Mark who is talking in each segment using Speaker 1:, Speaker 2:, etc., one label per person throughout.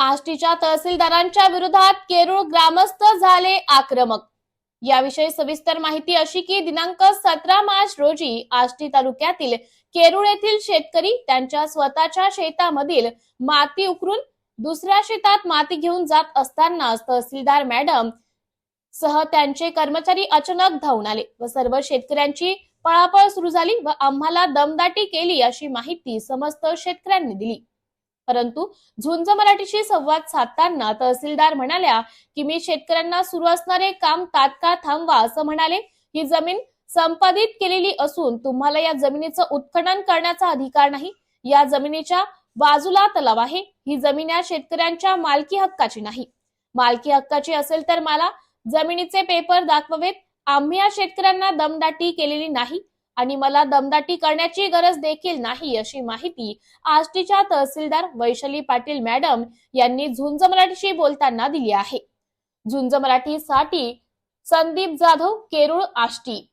Speaker 1: आष्टीच्या तहसीलदारांच्या विरोधात केरूळ ग्रामस्थ झाले आक्रमक. याविषयी सविस्तर माहिती अशी की दिनांक सतरा मार्च रोजी आष्टी तालुक्यातील केरूळ येथील शेतकरी त्यांच्या स्वतःच्या शेतामधील माती उकरून दुसऱ्या शेतात माती घेऊन जात असताना तहसीलदार मॅडम सह त्यांचे कर्मचारी अचानक धावून आले व सर्व शेतकऱ्यांची पळापळ सुरू झाली व आम्हाला दमदाटी केली अशी माहिती समस्त शेतकऱ्यांनी दिली. परंतु झुंज मराठीशी संवाद साधताना तहसीलदार म्हणाल्या की मी शेतकऱ्यांना सुरू असणारे काम तात्काळ थांबवा असं म्हणाले. ही जमीन संपादित केलेली असून तुम्हाला या जमिनीचं उत्खनन करण्याचा अधिकार नाही. या जमिनीच्या बाजूला तलाव आहे. ही जमीन या शेतकऱ्यांच्या मालकी हक्काची नाही. मालकी हक्काची असेल तर मला जमिनीचे पेपर दाखवावेत. आम्ही या शेतकऱ्यांना दमदाटी केलेली नाही. आणि मला दमदाटी करण्याची गरज देखील नाही अशी माहिती आष्टीच्या तहसीलदार वैशाली पाटील मॅडम यांनी झुंज मराठीशी बोलताना दिली आहे. झुंज मराठीसाठी संदीप जाधव केरूळ आष्टी.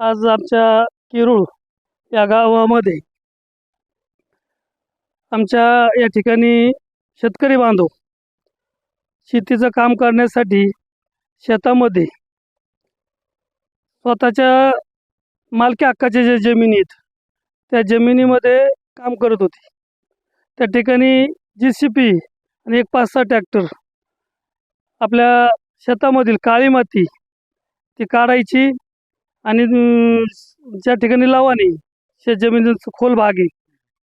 Speaker 2: आज आमच्या किरूळ या गावामध्ये आमच्या या ठिकाणी शेतकरी बांधव शेतीचं काम करण्यासाठी शेतामध्ये स्वतःच्या मालकी हक्काच्या ज्या जमिनी आहेत त्या जमिनीमध्ये काम करत होती. त्या ठिकाणी जी सी पी आणि एक पाच सहा ट्रॅक्टर आपल्या शेतामधील काळी माती ती काढायची आणि ज्या ठिकाणी लावानी शेत जमिनीचा खोल भाग आहे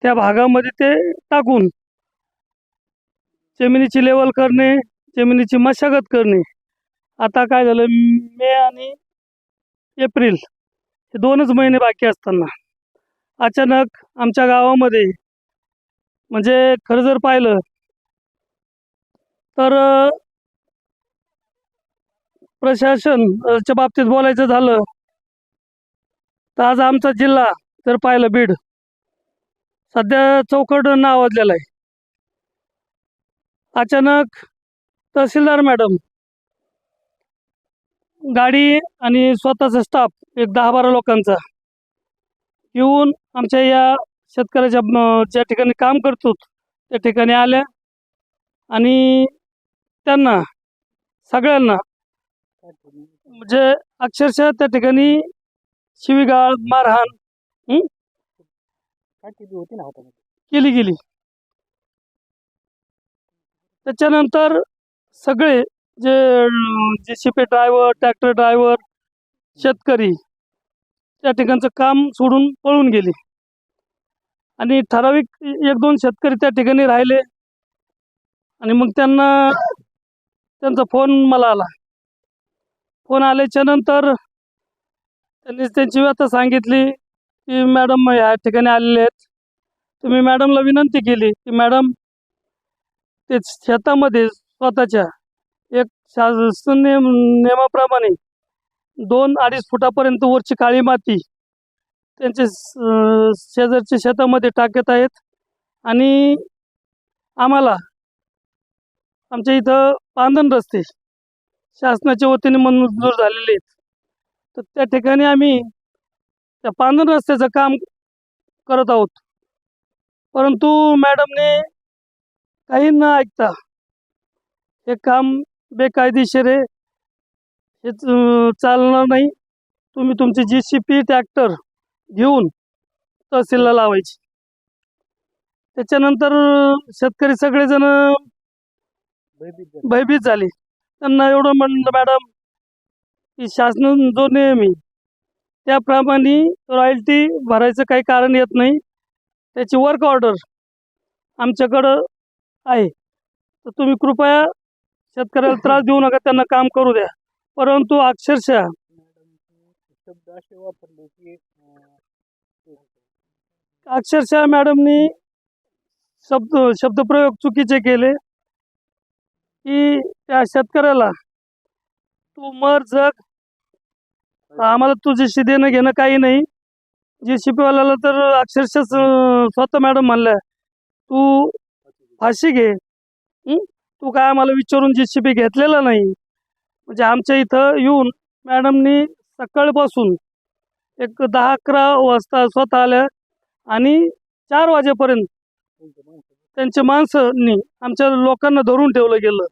Speaker 2: त्या भागामध्ये ते टाकून जमिनीची लेवल करणे जमिनीची मशागत करणे. आता काय झालं मे आणि एप्रिल हे दोनच महिने बाकी असताना अचानक आमच्या गावामध्ये म्हणजे खरं जर पाहिलं तर प्रशासनच्या बाबतीत बोलायचं झालं तर आज आमचा जिल्हा जर पाहिलं बीड. सध्या चौकट नावाजलेला आहे. अचानक तहसीलदार मॅडम गाडी आणि स्वतःचा स्टाफ एक दहा बारा लोकांचा येऊन आमच्या या शेतकऱ्याच्या ज्या ठिकाणी काम करतो त्या ठिकाणी आल्या आणि त्यांना सगळ्यांना म्हणजे अक्षरशः त्या ठिकाणी शिवीगाळ मारहाण
Speaker 3: काय केली होती ना हातामध्ये
Speaker 2: केली गेली त्याच्यानंतर सगळे जे जे शिपे ड्रायव्हर ट्रॅक्टर ड्रायव्हर शेतकरी त्या ठिकाणचं काम सोडून पळून गेले. आणि ठराविक एक दोन शेतकरी त्या ठिकाणी राहिले. आणि मग त्यांना त्यांचा फोन मला आला. फोन आल्याच्यानंतर त्यांनीच त्यांची व्यथा सांगितली की मॅडम या ठिकाणी आलेले आहेत. तुम्ही मॅडमला विनंती केली की मॅडम ते शेतामध्ये स्वतःच्या एक शासन नियम नियमाप्रमाणे दोन अडीच फुटापर्यंत वरची काळी माती त्यांचे शेजारच्या शेतामध्ये टाकत आहेत आणि आम्हाला आमच्या इथं पांधन रस्ते शासनाच्या वतीने मंजूर झालेले आहेत. तर त्या ठिकाणी आम्ही त्या पांधन रस्त्याचं काम करत आहोत. परंतु मॅडमने काही न ऐकता हे काम बेकायदेशीर आहे. हे चालणार नाही. तुम्ही तुमची जी सी पी ट्रॅक्टर घेऊन तहसीलला लावायची. त्याच्यानंतर शेतकरी सगळेजण.
Speaker 3: भयभीत झाले.
Speaker 2: त्यांना एवढं म्हणलं मॅडम की शासन जो नियम आहे त्याप्रमाणे रॉयल्टी भरायचं काही कारण येत नाही. त्याची वर्क ऑर्डर आमच्याकडं आहे. तर तुम्ही कृपया शेतकऱ्याला त्रास देऊ नका त्यांना काम करू द्या. परंतु अक्षरशः
Speaker 3: शब्द असे वापरले की
Speaker 2: अक्षरशः मॅडमनी शब्द शब्दप्रयोग चुकीचे केले की त्या शेतकऱ्याला तू मर जग आम्हाला तुझ्याशी देणं घेणं काही नाही. जे शिपीवाल्याला तर अक्षरशः स्वतः मॅडम म्हणल्या तू फाशी घे. तू काय आम्हाला विचारून जी शिपी घेतलेला नाही? म्हणजे आमच्या इथं येऊन मॅडमनी सकाळपासून एक दहा अकरा वाजता स्वतः आल्या आणि चार वाजेपर्यंत त्यांच्या माणसांनी आमच्या लोकांना धरून ठेवलं गेलं.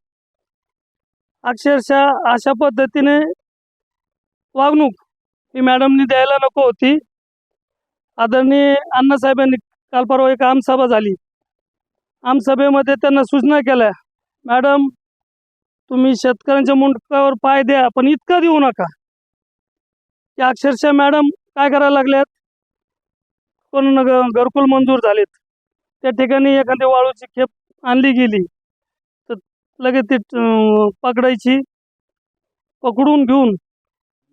Speaker 2: अक्षरशः अशा पद्धतीने वागणूक ही मॅडमनी द्यायला नको होती. आदरणीय अण्णासाहेबांनी काल परवा एक आमसभा झाली. आमसभेमध्ये त्यांना सूचना केल्या मॅडम तुम्ही शेतकऱ्यांच्या मुंडकावर पाय द्या पण इतका देऊ नका. की अक्षरशः मॅडम काय करायला लागल्यात? कोण ग- घरकुल मंजूर झालेत. त्या ठिकाणी एखादी वाळूची खेप आणली गेली. तर लगेच ती पकडायची. पकडून घेऊन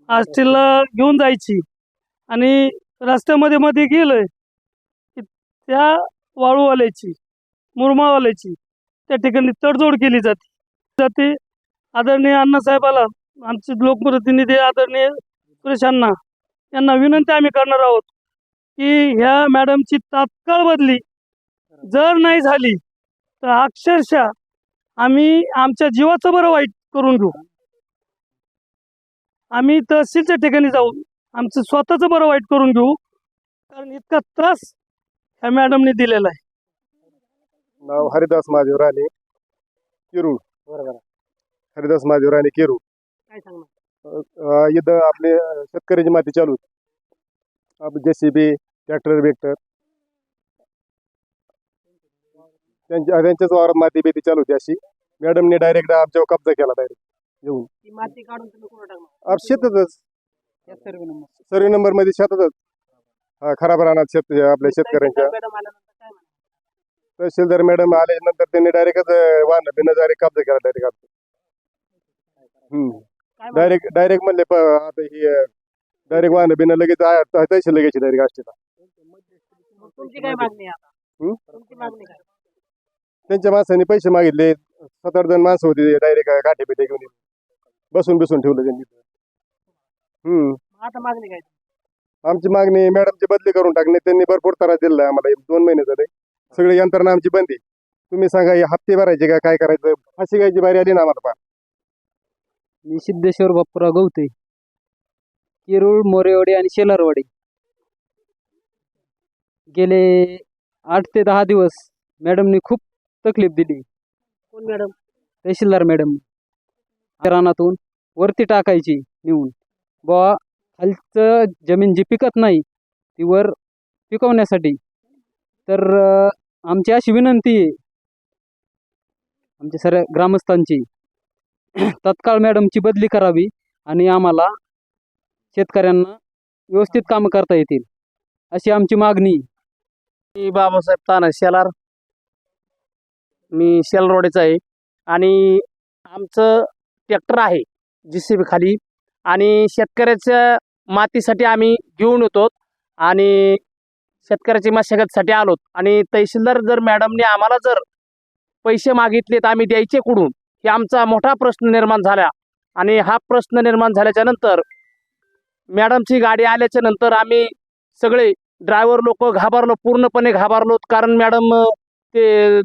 Speaker 2: हॉस्टेलला घेऊन जायची. आणि रस्त्यामध्ये मध्ये गेलं की त्या वाळूवाल्याची मुरमावाल्याची त्या ठिकाणी तडजोड केली जाते. जाते. आदरणीय अण्णासाहेबाला आमचे लोकप्रतिनिधी आदरणीय सुरेश अण्णा यांना विनंती आम्ही करणार आहोत की ह्या मॅडमची तात्काळ बदली जर नाही झाली तर अक्षरशः आम्ही आमच्या जीवाचं बरं वाईट करून घेऊ. आम्ही तहसीलच्या ठिकाणी जाऊ आमचं स्वतःचं बरं वाईट करून घेऊ. कारण इतका त्रास ह्या मॅडमने दिलेला आहे.
Speaker 4: नाव हरिदास महादेव राणे किरूळ
Speaker 3: बरोबर
Speaker 4: हरिदास महादेव राणे किरूळ.
Speaker 3: काय सांगणार?
Speaker 4: अ, इथं आपले शेतकऱ्याची माती चालू जे सी बी ट्रॅक्टर बिक्टर. त्यांच्या त्यांच्याच वावरात माती बेती चालू होती अशी. मॅडमने डायरेक्ट आमच्यावर कब्जा केला डायरेक्ट येऊन
Speaker 3: ती माती काढून तुम्ही कुठं टाकणार?
Speaker 4: आप शेतातच.
Speaker 3: या सर्व नंबर.
Speaker 4: सर्व नंबरमध्ये शेतातच. हा खराब राहणार शेत आपल्या शेतकऱ्यांच्या.
Speaker 3: मॅडम आल्यानंतर काय म्हणणार
Speaker 4: तहसीलदार मॅडम आल्यानंतर त्यांनी डायरेक्टच वाहन बिन डायरेक्ट कब्जा केला डायरेक्ट
Speaker 3: काय म्हणणार?
Speaker 4: डायरेक्ट डायरेक्ट म्हणले प- आता ही डायरेक्ट वाहन बिन लगेच आ- तहसील लगेच डायरेक्ट असते
Speaker 3: मग तुमची काय मागणी आहे आता?
Speaker 4: हं?
Speaker 3: तुमची मागणी काय?
Speaker 4: त्यांच्या माणसांनी पैसे मागितले. सात आठ जण माणसं होती डायरेक्ट बिठे घेऊन येऊन. बसून बसून ठेवलं त्यांनी. हम्म.
Speaker 3: आता मागणी काय?
Speaker 4: आमची मागणी मॅडमची बदली करून टाकणे. त्यांनी भरपूर त्रास दिला आम्हाला. एक दोन महिने झाले. सगळी यंत्रणा आमची बंदी तुम्ही सांगा हे हप्ते भरायचे का? काय करायचं? फाशी घ्यायची बारी आली ना आम्हाला पहा.
Speaker 5: मी सिद्धेश्वर बाप्पूराव गवते. किरूळ मोरेवाडी आणि शेलारवाडी. गेले आठ ते दहा दिवस मॅडमनी खूप तकलीफ दिली.
Speaker 3: कोण मॅडम?
Speaker 5: तहसीलदार मॅडम. रानातून वरती टाकायची नेऊन बुवा खालचं जमीन जी पिकत नाही ती वर पिकवण्यासाठी. तर आमची अशी विनंती आहे. आमच्या सर्व ग्रामस्थांची तत्काळ मॅडमची बदली करावी आणि आम्हाला शेतकऱ्यांना व्यवस्थित कामं करता येतील अशी आमची मागणी
Speaker 3: मी बाबासाहेब ताना शेलार मी शेलरोडेचा आहे. आणि आमचं ट्रॅक्टर आहे. जी बी खाली. आणि शेतकऱ्याच्या मातीसाठी आम्ही घेऊन येतो. आणि शेतकऱ्याची मशागतसाठी आलोत आणि तहसीलदार जर मॅडमने आम्हाला जर पैसे मागितले तर आम्ही द्यायचे कुठून? हे आमचा मोठा प्रश्न निर्माण झाला. आणि हा प्रश्न निर्माण झाल्याच्यानंतर मॅडमची गाडी आल्याच्यानंतर आम्ही सगळे ड्रायव्हर लोक घाबरलो पूर्णपणे घाबरलो. कारण मॅडम ते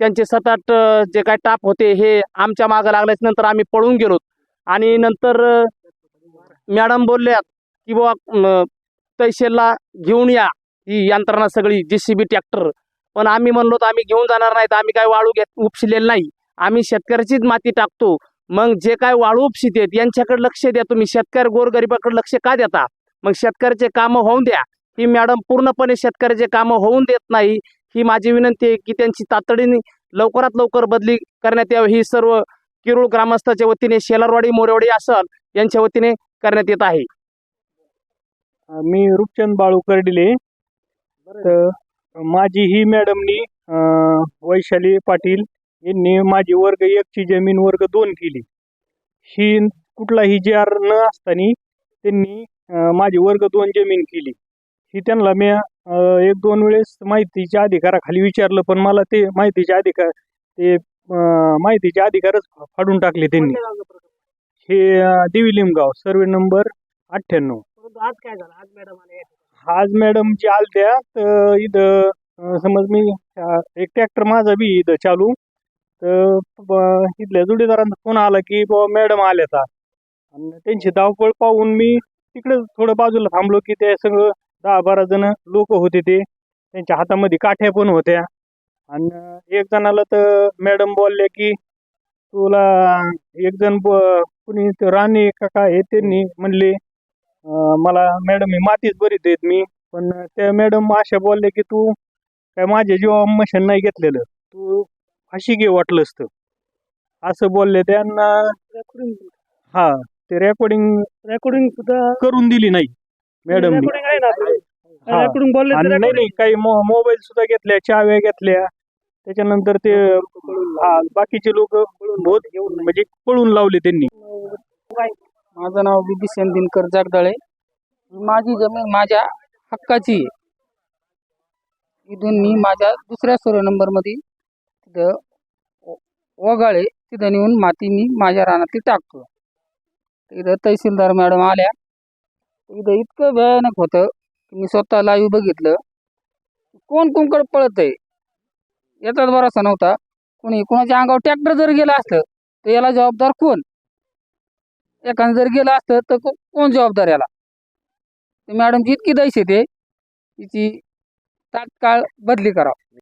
Speaker 3: त्यांचे सतत जे काय टाप होते हे आमच्या मागं लागल्याच्या नंतर आम्ही पळून गेलो. आणि नंतर मॅडम बोलल्यात की बुवा अ, घेऊन या. ही यंत्रणा सगळी जे सी बी ट्रॅक्टर. पण आम्ही म्हणलो तर आम्ही घेऊन जाणार नाही तर आम्ही काय वाळू घेत उपशिलेलं नाही. आम्ही शेतकऱ्याचीच माती टाकतो. मग जे काय वाळू उपशित यांच्याकडे लक्ष द्या तुम्ही. शेतकरी गोरगरिबाकडे लक्ष का देता? मग शेतकऱ्याचे कामं होऊन द्या. ही मॅडम पूर्णपणे शेतकऱ्याचे कामं होऊन देत नाही. ही माझी विनंती आहे की त्यांची तातडीने लवकरात लवकर बदली करण्यात यावी. ही सर्व किरूळ ग्रामस्थाच्या वतीने शेलारवाडी मोरेवाडी असल यांच्या वतीने करण्यात येत आहे.
Speaker 6: मी रूपचंद बाळू कर्डिले तर माझी ही मॅडमनी वैशाली पाटील यांनी माझी वर्ग एकची जमीन वर्ग दोन केली. ही कुठलाही जी आर न असताना त्यांनी माझी वर्ग दोन जमीन केली. ही त्यांना मी एक दोन वेळेस माहितीच्या अधिकाराखाली विचारलं पण मला ते माहितीचे अधिकार ते माहितीचे अधिकारच फाडून टाकले त्यांनी. हे देवी लिमगाव सर्वे नंबर अठ्ठ्याण्णव.
Speaker 3: आज काय झालं? आज मॅडम आले
Speaker 6: आज मॅडम जे आलत्या तर इथं समज मी एक ट्रॅक्टर माझा बी इथं चालू. तर इथल्या जोडीदारांचा फोन आला की बाबा मॅडम आल्यात आज. आणि त्यांची धावपळ पाहून मी तिकडे थोडं बाजूला थांबलो की ते सगळं दहा बारा जण लोक होते ते. त्यांच्या हातामध्ये काठ्या पण होत्या. आणि एक जणाला तर मॅडम बोलले की तुला एक जण कुणी राणे का काय आहे त्यांनी म्हणले मला मॅडम मी मातीच बरीच देत मी. पण त्या मॅडम अशा बोलले की तू काय माझ्या जीवा मशन नाही घेतलेलं. तू फाशी घे वाटलंच तर. असं बोलले त्यांना हा ते रेकॉर्डिंग
Speaker 2: रेकॉर्डिंग सुद्धा
Speaker 6: करून दिली नाही मॅडमनी
Speaker 2: रेकॉर्डिंग
Speaker 6: हा.
Speaker 2: बोलले
Speaker 6: नाही नाही काही मोबाईल सुद्धा घेतल्या चाव्या घेतल्या. त्याच्यानंतर ते हा, बाकीचे लोक म्हणजे पळून लावले त्यांनी.
Speaker 5: माझं नाव बिभीषण दिनकर जगदाळे. माझी जमीन माझ्या हक्काची आहे. इथून मी माझ्या दुसऱ्या सर्व नंबरमध्ये तिथं वगाळे तिथं नेऊन माती मी माझ्या रानातली टाकतो. इथं तहसीलदार मॅडम आल्या. इथं इतकं भयानक होतं की मी स्वतः लाईव्ह बघितलं. कोण कोणकडे पळत आहे याचाच भरोसा नव्हता. कोणी कोणाच्या अंगावर ट्रॅक्टर जर गेलं असलं तर याला जबाबदार कोण? एखादं जर गेलं असतं तर कोण जबाबदार याला? मॅडम मॅडमची इतकी दैश येते तिची तात्काळ बदली करावं.